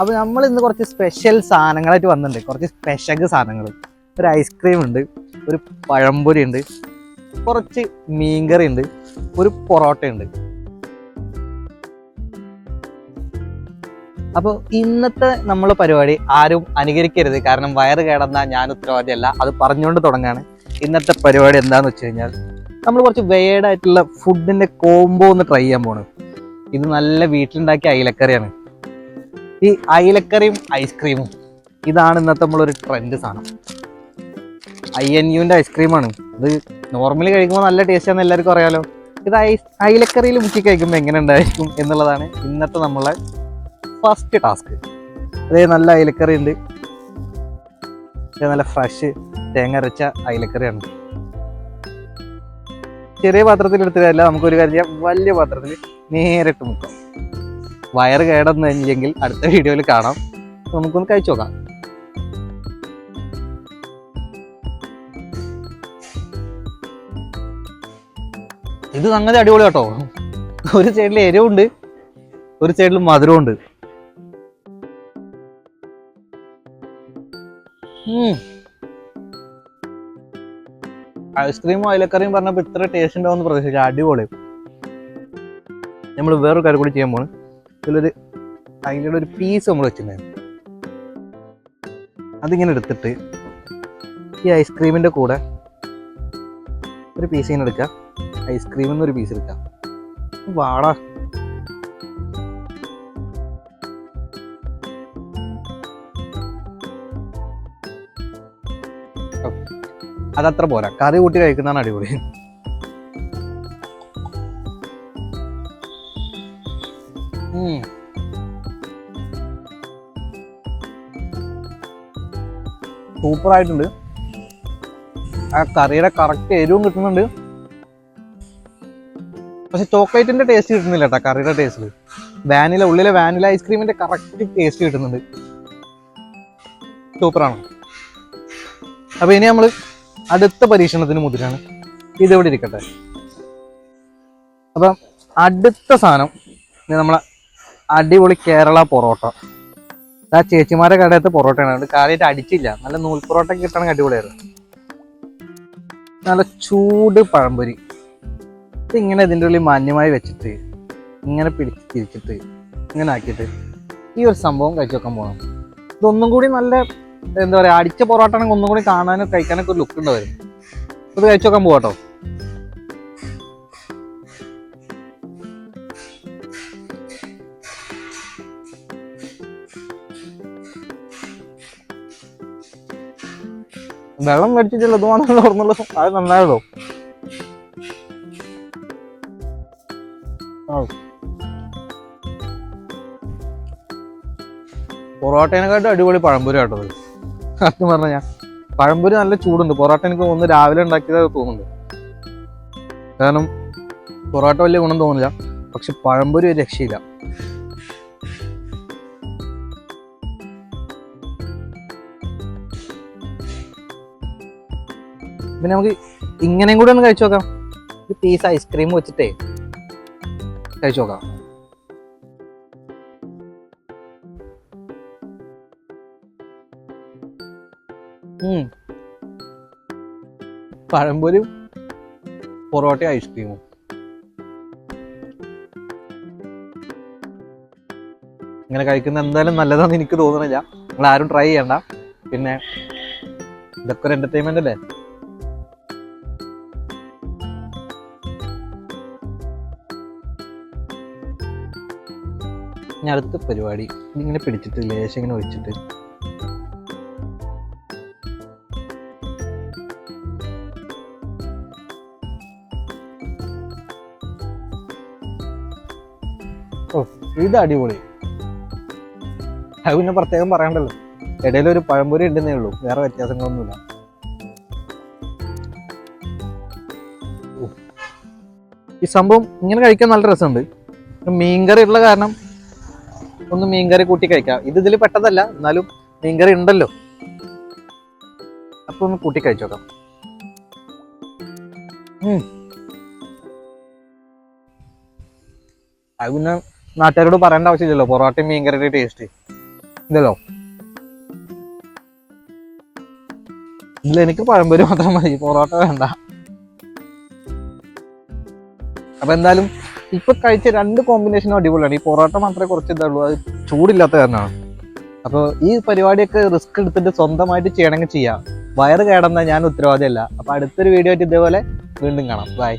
അപ്പോൾ നമ്മൾ ഇന്ന് കുറച്ച് സ്പെഷ്യൽ സാധനങ്ങളായിട്ട് വന്നിട്ടുണ്ട്. കുറച്ച് സ്പെഷ്യൽ സാധനങ്ങൾ ഒരു ഐസ്ക്രീം ഉണ്ട് ഒരു പഴംപൊരി ഉണ്ട് കുറച്ച് മീൻകറി ഉണ്ട് ഒരു പൊറോട്ട ഉണ്ട്. അപ്പോൾ ഇന്നത്തെ നമ്മൾ പരിപാടി ആരും അനുകരിക്കരുത്. കാരണം വയറ് കേടന്ന ഞാൻ ഉത്തരവാദിയല്ല. അത് പറഞ്ഞുകൊണ്ട് തുടങ്ങാണ്. ഇന്നത്തെ പരിപാടി എന്താന്ന് വെച്ച് കഴിഞ്ഞാൽ നമ്മൾ കുറച്ച് വേഡായിട്ടുള്ള ഫുഡിന്റെ കോംബോ ഒന്ന് ട്രൈ ചെയ്യാൻ പോണ്. ഇത് നല്ല വീട്ടിലുണ്ടാക്കിയ അയിലക്കറിയാണ്. ഈ അയിലക്കറിയും ഐസ്ക്രീമും. ഇതാണ് ഇന്നത്തെ നമ്മളൊരു ട്രെൻഡ് സാധനം. ഐ എൻ യുവിന്റെ ഐസ്ക്രീമാണ്. ഇത് നോർമലി കഴിക്കുമ്പോൾ നല്ല ടേസ്റ്റ് ആണെന്ന് എല്ലാവർക്കും അറിയാലോ. ഇത് ഐസ് അയിലക്കറിയിൽ മുക്കി കഴിക്കുമ്പോൾ എങ്ങനെ ഉണ്ടായിരിക്കും എന്നുള്ളതാണ് ഇന്നത്തെ നമ്മളെ ഫസ്റ്റ് ടാസ്ക് അതേ നല്ല അയിലക്കറി ഉണ്ട്. നല്ല ഫ്രഷ് തേങ്ങ അരച്ച അയിലക്കറിയാണ്. ചെറിയ പാത്രത്തിൽ എടുത്തിട്ടല്ല നമുക്കൊരു കാര്യം വലിയ പാത്രത്തിൽ നേരിട്ട് മുക്കാം. വയറ് കേടന്നു കഴിഞ്ഞെങ്കിൽ അടുത്ത വീഡിയോയിൽ കാണാം. നമുക്കൊന്ന് കഴിച്ചു നോക്കാം. ഇത് സംഗതി അടിപൊളി കേട്ടോ. ഒരു സൈഡിൽ എരിവുണ്ട് ഒരു സൈഡിൽ മധുരമുണ്ട് ഐസ്ക്രീമും അയലക്കറിയും പറഞ്ഞപ്പോൾ ഇത്ര ടേസ്റ്റ് ഉണ്ടാവും പ്രതീക്ഷിച്ചു അടിപൊളി. നമ്മൾ വേറൊരു കാര്യം കൂടി ചെയ്യാൻ പോണ്. ഇതിലൊരു അതിന്റെ ഒരു പീസ് നമ്മൾ വെച്ചിട്ടുണ്ടായിരുന്നു. അതിങ്ങനെ എടുത്തിട്ട് ഈ ഐസ്ക്രീമിന്റെ കൂടെ ഒരു പീസ് ഇങ്ങനെ എടുക്കാം ഐസ്ക്രീമിൽ നിന്ന് ഒരു പീസ് എടുക്കാം വാടാ. അതത്ര പോരാ. കറി കൂട്ടി കഴിക്കുന്നതാണ് അടിപൊളി. ഉം. സൂപ്പർ ആയിട്ടുണ്ട് ആ കറിയുടെ കറക്റ്റ് എരിവും കിട്ടുന്നുണ്ട്. പക്ഷെ ചോക്ലേറ്റിന്റെ ടേസ്റ്റ് കിട്ടുന്നില്ല കേട്ടോ കറിയുടെ ടേസ്റ്റിൽ വാനില ഉള്ളിലെ വാനില ഐസ്ക്രീമിന്റെ കറക്റ്റ് ടേസ്റ്റ് കിട്ടുന്നുണ്ട്. സൂപ്പറാണ്. അപ്പൊ ഇനി നമ്മൾ അടുത്ത പരീക്ഷണത്തിന് മുതിരാണ്. ഇതെവിടെ ഇരിക്കട്ടെ. അപ്പം അടുത്ത സാധനം നമ്മളെ അടിപൊളി കേരള പൊറോട്ട. ആ ചേച്ചിമാരെ കടയത്ത് പൊറോട്ടയാണ്. അതുകൊണ്ട് അടിച്ചില്ല. നല്ല നൂൽ പൊറോട്ട കിട്ടണമെങ്കിൽ അടിപൊളിയായിരുന്നു. നല്ല ചൂട് പഴംപൊരി. ഇങ്ങനെ ഇതിന്റെ ഉള്ളിൽ മാന്യമായി വെച്ചിട്ട് ഇങ്ങനെ പിടിച്ച് തിരിച്ചിട്ട് ഇങ്ങനെ ആക്കിയിട്ട് ഈ ഒരു സംഭവം കഴിച്ചു വെക്കാൻ പോകണം ഇതൊന്നും കൂടി നല്ല എന്താ പറയുക അടിച്ച പൊറോട്ട ആണെങ്കിൽ ഒന്നും കൂടി കാണാനും കഴിക്കാനൊക്കെ ഒരു ലുക്ക് ഉണ്ടാവും. അത് കഴിച്ചു വെക്കാൻ പോവാട്ടോ വെള്ളം കടിച്ചിട്ടില്ല ഇത് മാത്രമല്ല ഓർന്നുള്ളൂ അത് നന്നായതോ? പൊറോട്ടേനെക്കാട്ടും അടിപൊളി പഴംപൊരി കേട്ടോ. സത്യം പറഞ്ഞ ഞാൻ. പഴംപൊരി നല്ല ചൂടുണ്ട്. പൊറോട്ട എനിക്ക് ഒന്ന് രാവിലെ ഉണ്ടാക്കിയതായി തോന്നുന്നുണ്ട്. കാരണം പൊറോട്ട വലിയ ഗുണം തോന്നില്ല. പക്ഷെ പഴംപൊരി ഒരു രക്ഷയില്ല. പിന്നെ നമുക്ക് ഇങ്ങനെയും കൂടെ ഒന്ന് കഴിച്ചു നോക്കാം. ഒരു പീസ് ഐസ്ക്രീം വെച്ചിട്ടേ കഴിച്ചു നോക്കാം. പഴംപൊരിയും പൊറോട്ട ഐസ്ക്രീമും ഇങ്ങനെ കഴിക്കുന്ന എന്തായാലും നല്ലതാണെന്ന് എനിക്ക് തോന്നുന്നില്ല നിങ്ങൾ ആരും ട്രൈ ചെയ്യണ്ട. പിന്നെ ഇതൊക്കെ ഒരു എന്റർടൈൻമെന്റ് അല്ലേ? ഇനി അടുത്ത പരിപാടി. ഇതിങ്ങനെ പിടിച്ചിട്ട് ലേശം ഇങ്ങനെ ഒഴിച്ചിട്ട്. ഓ ഇത് അടിപൊളി. അത് പിന്നെ പ്രത്യേകം പറയണ്ടല്ലോ. ഇടയിൽ ഒരു പഴംപൊരി ഉണ്ടെന്നേ ഉള്ളൂ. വേറെ വ്യത്യാസങ്ങളൊന്നുമില്ല. ഈ സംഭവം ഇങ്ങനെ കഴിക്കാൻ നല്ല രസമുണ്ട്. മീൻകറി ഉള്ള കാരണം ഒന്ന് മീൻകറി കൂട്ടി കഴിക്കാം. ഇത് ഇതിൽ പെട്ടതല്ല എന്നാലും മീൻകറി ഉണ്ടല്ലോ. അപ്പൊ ഒന്ന് കൂട്ടി കഴിച്ചു നോക്കാം. അത് പിന്നെ നാട്ടുകാരോട് പറയേണ്ട ആവശ്യമില്ലല്ലോ പൊറോട്ടയും മീൻകറിയുടെ ടേസ്റ്റ് ഇല്ലല്ലോ ഇല്ല എനിക്ക് പഴംപൊരി മാത്രം മതി പൊറോട്ട വേണ്ട. അപ്പൊ എന്തായാലും ഇപ്പൊ കഴിച്ച രണ്ട് കോമ്പിനേഷനും അടിപൊളിയാണ്. ഈ പൊറോട്ട മാത്രമേ കുറച്ച് ഇതുള്ളൂ അത് ചൂടില്ലാത്ത കാരണമാണ്. അപ്പോൾ ഈ പരിപാടിയൊക്കെ റിസ്ക് എടുത്തിട്ട് സ്വന്തമായിട്ട് ചെയ്യണമെങ്കിൽ ചെയ്യാം. വയറ് കേടന്ന ഞാൻ ഉത്തരവാദിയല്ല. അപ്പൊ അടുത്തൊരു വീഡിയോ ആയിട്ട് ഇതേപോലെ വീണ്ടും കാണാം. ബൈ